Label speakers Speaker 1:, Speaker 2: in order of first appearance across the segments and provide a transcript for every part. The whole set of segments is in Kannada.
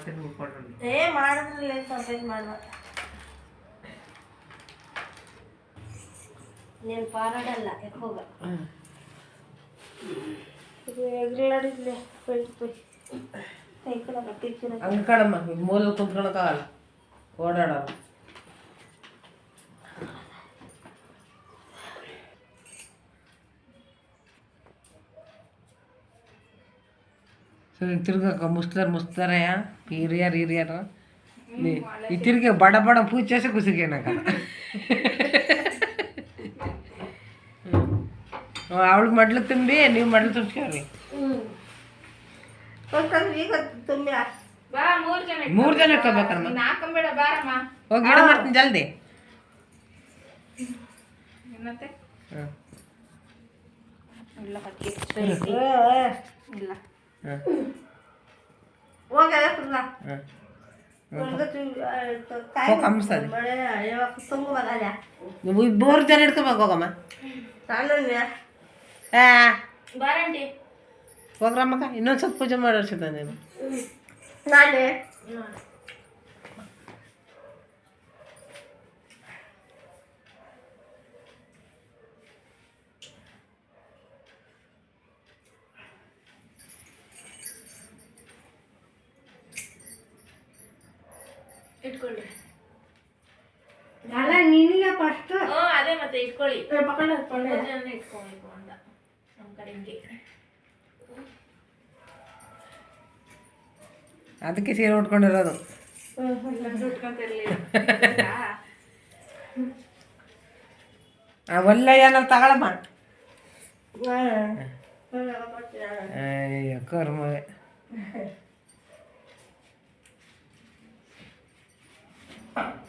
Speaker 1: ಮಾಡ್ತೀನಿ
Speaker 2: ಏ ಮಾಡಿದ್ರಲ್ಲ ಕಂಪ್ಲೇಂಟ್ ಮಾಡುವ ನೀನು ಪಾರಡಲ್ಲ ಅಲ್ಲ ಎಕ್ಕೋಗ ಇದು ಕಟ್ಟಿ
Speaker 1: ಹಂಗೆ ಕಡಮ್ಮ ಮೂಲ ಕುತ್ಕೊಳಕ್ಕಾಗಲ್ಲ ಓಡಾಡೋದು. ತಿರ್ಗಾಕ ತಿರ್ಗಕ ಮುಸ್ತಾರ್ ಮುಸ್ತಾರಯ ಹಿರಿಯರು ಹಿರಿಯರು. ಈ ತಿರ್ಗಿ ಬಡ ಬಡ ಪೂಜೆ ಕುಸಿಗೇನಾಗ ಅವಳು ಮಡ್ಲು ತುಂಬಿ ನೀವು ಮಡ್ಲು
Speaker 3: ತುಂಬಿಸ್ಕೊಳ್ರಿ ಮೂರು ಜನ
Speaker 1: ಇಟ್ಕೋಬೇಕಮ್ಮ ಹೋಗಿ ಗಿಡ ಮಾಡ್ತೀನಿ ಜಲ್ದಿ.
Speaker 3: ಇಲ್ಲ.
Speaker 1: ಇಟ್ಕೋಬೇಕು ಹೋಗಮ್ಮ
Speaker 2: ಸಣ್ಣ
Speaker 1: ಆ
Speaker 3: ಬಾರಂಟಿ
Speaker 1: ಹೋಗ್ರಮ್ಮಕ್ಕ ಇನ್ನೊಂದು ಸ್ವಲ್ಪ ಪೂಜೆ ಮಾಡಿರ್ಸಿದ್ದ ನೀನು
Speaker 2: ನಾನೇ ನಿನಗೆ ಫಸ್ಟ್
Speaker 3: ಹ್ಞೂ ಅದೇ ಮತ್ತೆ ಇಟ್ಕೊಳ್ಳಿ
Speaker 2: ಪಕ್ಕಡ ಇಟ್ಕೊಂಡೆ
Speaker 3: ಮೂರ್ ಜನ ಇಟ್ಕೊಬೇಕು ಅಂತ ನಮ್ಮ ಕಡೆ ಹಿಂಗೆ
Speaker 1: ಅದಕ್ಕೆ ಸೀರೆ ಉಟ್ಕೊಂಡಿರೋದು
Speaker 3: ಉಟ್ಕೊಂತಿರ್ಲಿಲ್ಲ
Speaker 1: ಆ ಒಳ್ಳೆ ಏನಾರು ತಗೊಳಮ್ಮ ಅಯ್ಯೋ ಕರ್ಮವೆ
Speaker 2: ಉದುರಿಸ್ಬೇಡ ಉದುರಿಸ್ಬೇಡ ಗಟ್ಟಿ ಹಾಕ್ಸು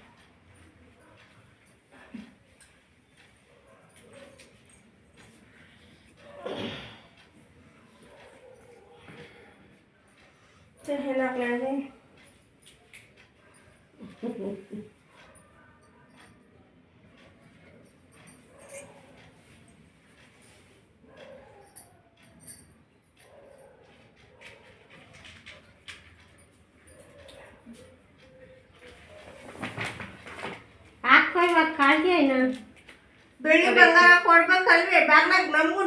Speaker 2: ಕಾಲ್ಗೆ ಏನು ಬೆಳ್ಳಿ ಬಂಗಾರ ಕೊಡ್ಬೇಕಲ್ವೇ ಬ್ಯಾಗ್ನಾಗ ನಮಗೂ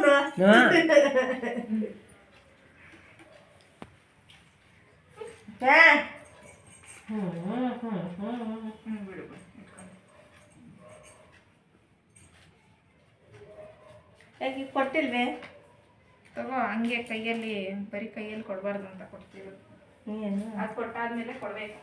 Speaker 2: ಯಾಕೆ ಕೊಟ್ಟಿಲ್ವೇ?
Speaker 3: ತಗೋ ಹಂಗೆ ಕೈಯಲ್ಲಿ ಬರೀ ಕೈಯಲ್ಲಿ ಕೊಡಬಾರ್ದು ಅಂತ ಕೊಡ್ತೀವಿ. ಅದು ಕೊಟ್ಟಾದ್ಮೇಲೆ ಕೊಡ್ಬೇಕು.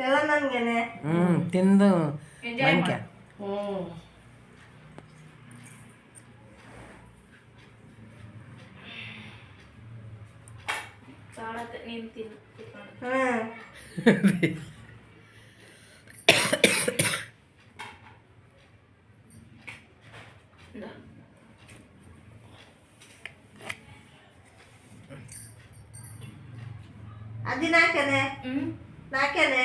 Speaker 2: ಎಲ್ಲ ನನಗೇನೆ
Speaker 1: ಹ್ಞೂ ತಿಂದು
Speaker 3: ಎಂಜಾಯ್
Speaker 1: ಮಂಕ್ಯ
Speaker 2: ಹ್ಞೂ
Speaker 3: ತಾಳತ್ತೆ ನೀನು ತಿನ್ನು ತಿನ್ಕೊಂಡು.
Speaker 2: ಹಾಂ
Speaker 3: ಇಂದ.
Speaker 2: ಅದು ನಾಲ್ಕೇನೆ
Speaker 3: ಹ್ಮ್
Speaker 2: ನಾಲ್ಕೇನೆ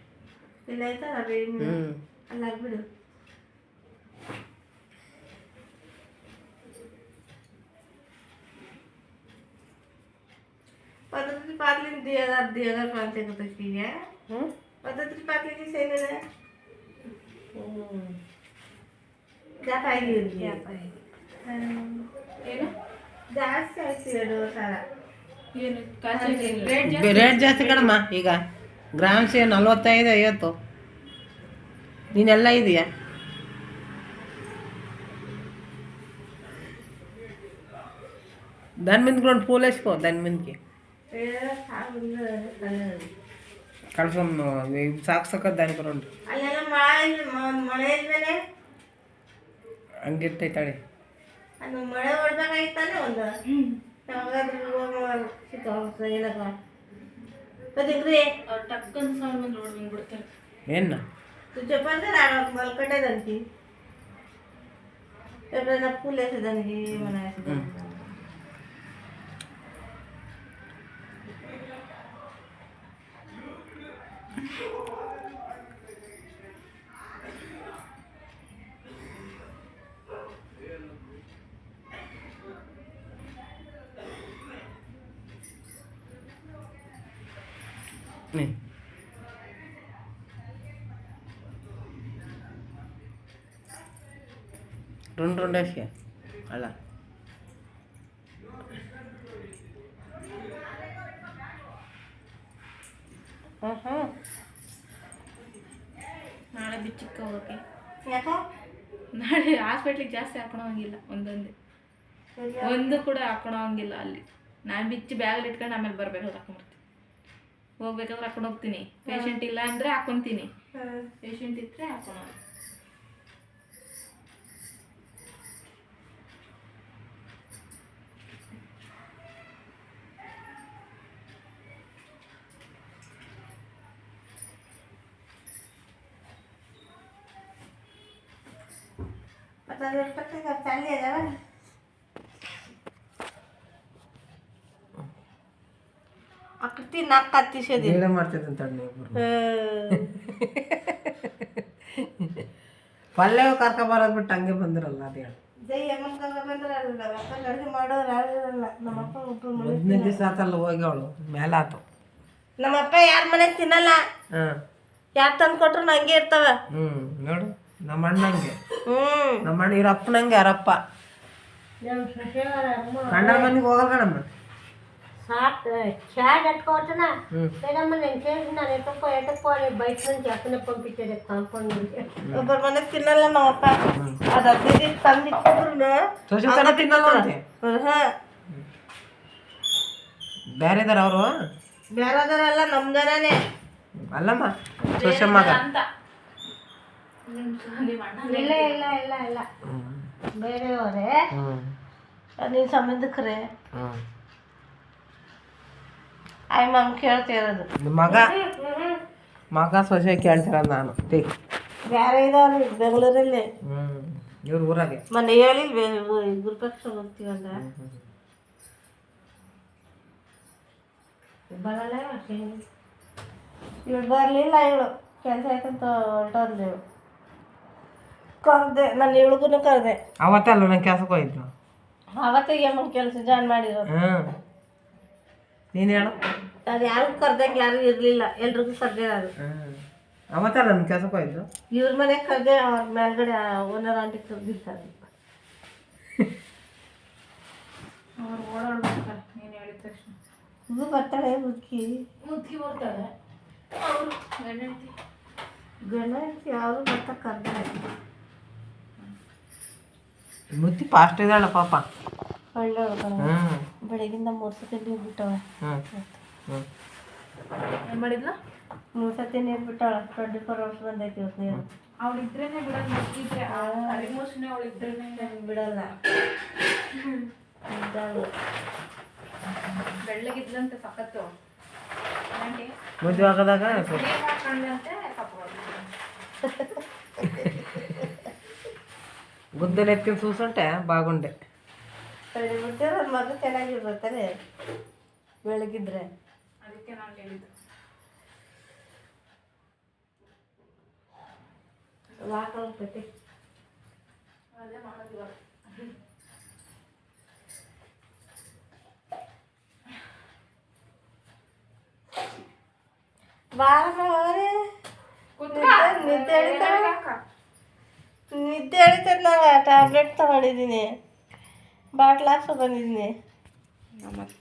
Speaker 2: ಇಲ್ಲ ಆಯ್ತಲ್ಲ
Speaker 1: ಅಲ್ಲಿ
Speaker 2: ಹಾಕ್ಬಿಡು ಪದ್ಧತಿ ಪಾತ್ಲಿನ ದೇಗ ದೇಗ ಕಾಣ್ತೆ ಗೊತ್ತಿಗೆ
Speaker 1: ಪದ್ಧತಿ
Speaker 2: ಪಾತ್ಲಿಗೆ ಸೇರಿದ ಜಾಪ ಆಗಿರುತ್ತೆ ಜಾಪ
Speaker 3: ಏನು?
Speaker 2: ಜಾಸ್ತಿ ಆಯ್ತು ಎರಡು ಸಲ.
Speaker 3: ಏನು? ಜಾಸ್ತಿ
Speaker 1: ಕಡಮ್ಮ ಈಗ. ಗ್ರಾಮ್ಸೆ ನಲ್ವತ್ತೈದು ಐವತ್ತು. ನೀನೆಲ್ಲ ಇದೆಯಾ? ಧನ್ಮಿಂದ್ಕೊಂಡು ಪೂಲೈಸ್ಕೋ ಧನ್ಮಿಂದ್ಗೆ ಕಳ್ಸೊಂದು ಸಾಕು ಸಾಕ
Speaker 2: ಧನ್ಕೊಂಡು
Speaker 1: ಹಂಗಿರ್ತೈತಾಳೆ
Speaker 2: ಮಳೆ ಹೊಡ್ಬೇಕಾಗಿತ್ತಾನೆ ಒಂದು? ಅದಕ್ಕೆ
Speaker 3: ಟಕ್ಕನ್ ಸೌಂಡ್ ಬಂದು ರೋಡ್ ಬಂದ್ಬಿಡ್ತಾರೆ
Speaker 1: ಏನು?
Speaker 2: तू चप्पल तर आडवा मला कटायचं आणखी तर
Speaker 1: फुल असं जाणगी రెండు రెండు వేసి అలా
Speaker 3: ನಾಳೆ ಬಿಚ್ಚಿಕ್ಕ ಹೋಗಕ್ಕೆ
Speaker 2: ಯಾಕೋ
Speaker 3: ನಾಳೆ ಹಾಸ್ಪಿಟ್ಲಿಗೆ ಜಾಸ್ತಿ ಹಾಕೊಳಂಗಿಲ್ಲ ಒಂದೊಂದೇ ಒಂದು ಕೂಡ ಹಾಕೊಳಂಗಿಲ್ಲ ಅಲ್ಲಿ ನಾನು ಬಿಚ್ಚಿ ಬ್ಯಾಗಲ್ಲಿ ಇಟ್ಕೊಂಡು ಆಮೇಲೆ ಬರ್ಬೇಕು ಹಾಕೊಂಡ್ಬರ್ತೀನಿ ಹೋಗ್ಬೇಕಾದ್ರೆ ಹಾಕೊಂಡು ಹೋಗ್ತೀನಿ. ಪೇಷಂಟ್ ಇಲ್ಲ ಅಂದರೆ ಹಾಕೊತೀನಿ. ಪೇಷಂಟ್ ಇದ್ರೆ ಹಾಕೋಣ.
Speaker 2: ಮತ್ತೆ ಅದು ತಲೆ ಅದಾವ? ಅಕ್ಕತಿ ನಾಲ್ಕು
Speaker 1: ಮಾಡ್ತೈತೆ ಅಂತ ನೀವು ಪಲ್ಯ ಕರ್ಕೊಬರೋದು ಬಿಟ್ಟು ಹಂಗೆ ಬಂದಿರಲ್ಲ ಅದು ಹೇಳಿ.
Speaker 2: ಜೈ ಅಮ್ಮನ ಕರ್ಕ ಬಂದ್ರೆ ಅಪ್ಪ ಅಡುಗೆ ಮಾಡೋರು
Speaker 1: ಹದಿನೈದು ದಿವಸ ಆತಲ್ಲ ಹೋಗಿ ಅವಳು ಮೇಲೆ ಆತು.
Speaker 2: ನಮ್ಮಪ್ಪ ಯಾರ ಮನೆ ತಿನ್ನಲ್ಲ.
Speaker 1: ಹಾಂ.
Speaker 2: ಯಾರು ತಂದು ಕೊಟ್ರು ಹಂಗೆ ಇರ್ತಾವ.
Speaker 1: ಹ್ಞೂ ನೋಡು ನಮ್ಮ ಅಣ್ಣಂಗೆ.
Speaker 2: ಹ್ಮ್.
Speaker 1: ನಮ್ಮ ಅಣ್ಣ ಇವ್ರ ಅಪ್ಪನಂಗೆ ಯಾರಪ್ಪ. ಗಂಡ ಮನೆಗೆ ಹೋಗಲ್ಲ ಕಣಮ್ಮ.
Speaker 2: సాట్ చాట్ ఎట్టుకోవచ్చునా
Speaker 1: ಹ್ಞೂ
Speaker 2: లేదమ్మా నేను చేసినాను ఎట్టుకో ఎట్టుకో అని బయట నుంచి అక్కనే పంపించేది కాంపౌండ్ ಒಬ್ಬರ ಮನೆ ತಿನ್ನಲ್ಲ ನಮ್ಮಪ್ಪ ಅದು ಅದ್ದಿದ್ದು ತಂದಿಟ್ಟಿದ್ರು
Speaker 1: ತೋಷಿತಾನ ತಿನ್ನಲ್ಲ ಅಂತೆ ಬೇರೆದಾರ ಅವರು
Speaker 2: ಬೇರೆದವರೆಲ್ಲ ನಮ್ಮ ಜನನೇ
Speaker 1: ಅಲ್ಲಮ್ಮ ತೋಷಮ್ಮಗ
Speaker 3: ಅಂತ ನಿಮ್ಮ ಅಣ್ಣ
Speaker 2: ಇಲ್ಲ ಇಲ್ಲ ಇಲ್ಲ ಇಲ್ಲ
Speaker 1: ಹ್ಞೂ
Speaker 2: ಬೇರೆಯವರೇ
Speaker 1: ಹ್ಞೂ
Speaker 2: ನಿನ್ನ ಸಂಬಂಧಿಕರೇ
Speaker 1: ಹ್ಞೂ
Speaker 2: ಆಯ್ ಮಮ್ ಕೇಳ್ತಿರೋದು
Speaker 1: ಮಗ? ಮಗ ಸೊಸೆ ಕೇಳ್ತಿರೋದು ನಾನು. ಟೀ.
Speaker 2: ಬೇರೆ ಇದಾವ್ರಿ ಬೆಂಗಳೂರಲ್ಲಿ.
Speaker 1: ಹ್ಞೂ ಇವ್ರ ಊರಾಗೆ?
Speaker 2: ಮೊನ್ನೆ ಹೇಳಿಲ್ವೇ ಗುರುಪಕ್ಷ ಹೋಗ್ತೀವಲ್ಲ ಬರಲ್ಲ ಇವಳು ಬರಲಿಲ್ಲ ಇವಳು. ಕೆಲಸ ಆಯ್ತಂತ ಹೊರಟೋದ್ಲು ಇವಳು. ಕರೆದೆ. ನಾನು ಇವಳಿಗೂ ಕರೆದೆ.
Speaker 1: ಅವತ್ತಲ್ಲ ನಾನು ಕೆಲ್ಸಕ್ಕೆ ಹೋಯ್ತು
Speaker 2: ಅವತ್ತಿಗೆ ಅಮ್ಮನ ಕೆಲಸ ಜಾಯ್ನ್ ಮಾಡಿರೋದು.
Speaker 1: ಹ್ಞೂ ನೀನು ಹೇಳು.
Speaker 2: ಅದು ಯಾರಿಗೂ ಕರ್ದಂಗೆ ಯಾರು ಇರಲಿಲ್ಲ ಎಲ್ರಿಗೂ ಕರ್ದೇ ಅದು
Speaker 1: ಹ್ಞೂ ಅವತ್ತಲ್ಲ ನನ್ನ ಕೆಲಸಕ್ಕೆ ಹೋಯ್ತು
Speaker 2: ಇವ್ರ ಮನೆಗೆ ಕರ್ದೆ ಅವ್ರ ಮೇಲ್ಗಡೆ ಓನರ್ ಆಂಟಿ ಕರ್ದಿರ್ತಾರೆ.
Speaker 3: ಅವ್ರು ಓಡಾಡ್ಬೇಕಾರೆ ನೀನು ಹೇಳಿದ ತಕ್ಷಣ.
Speaker 2: ಇದು ಬರ್ತಾಳೆ ಮುದ್ಕಿ.
Speaker 3: ಮುದ್ಕಿ ಬರ್ತಾರೆ ಅವರು ಗಂಡ ಹೆಂಡ್ತಿ.
Speaker 2: ಗಂಡ ಹೆಂಡ್ತಿ ಯಾರು ಬರ್ತಾ ಕರ್ದಾರೆ.
Speaker 1: ಮುತ್ತಿ ಫಾಸ್ಟ್ ಇದ್ದಾಳೆ ಪಾಪ. ಹ್ಞೂ
Speaker 2: ಬೆಳಗಿಂದ ಮೂರು ಸತಿ ನೀರು ಬಿಟ್ಟವ.
Speaker 3: ಏನು ಮಾಡಿದ್ಲ?
Speaker 2: ಮೂರು ಸತಿ ನೀರು ಬಿಟ್ಟಾಳ. ಟ್ವೆಂಟಿ ಫೋರ್ ಅವರ್ಸ್ ಬಂದೈತಿ ಇವತ್ತು ನೀರು.
Speaker 3: ಅವಳು ಇದ್ರೇನೆ ಬಿಡೋದು ಮುಚ್ಚಿದ್ರೆ ಆಲ್ಮೋಸ್ಟ್ನೇ ಅವಳು ಇದ್ರೇನೆ
Speaker 2: ನಂಗ್ ಬಿಡಲ್ಲ.
Speaker 3: ಬೆಳ್ಳಗಿದ್ಲಂತ ಸಖತ್ತು.
Speaker 1: ಮದುವೆ ಆಗದಾಗ
Speaker 3: ಹಾಕೊಂಡ್ಲಂತೆ ಕಪ್ಪು
Speaker 1: ಗುದ್ದಲಿ ಎತ್ತಿನ ಬಿಡ್ತೀರ ಅದು
Speaker 2: ಸರಿ ಬಿಟ್ಟಿರೋ ಬೆಳಗಿದ್ರೆ.
Speaker 3: ಅದಕ್ಕೆ ನಾನು ಹೇಳಿದ್ದು.
Speaker 2: ವಾಕಲ್ ಕಟ್ಟಿ
Speaker 3: ಅದೇ ಮಾಡೋದಿಲ್ಲ. ಇವಾಗ
Speaker 2: ಬಾರ ಹೋಗ್ರಿ
Speaker 3: ಕೂತ್ಕೊ.
Speaker 2: ನಿದ್ದೆ- ನಿದ್ದೆ ಹೇಳ್ತದೆ ನಂಗೆ ಟ್ಯಾಬ್ಲೆಟ್ ತಗೊಂಡಿದ್ದೀನಿ. बाट लाख
Speaker 3: नमस्ते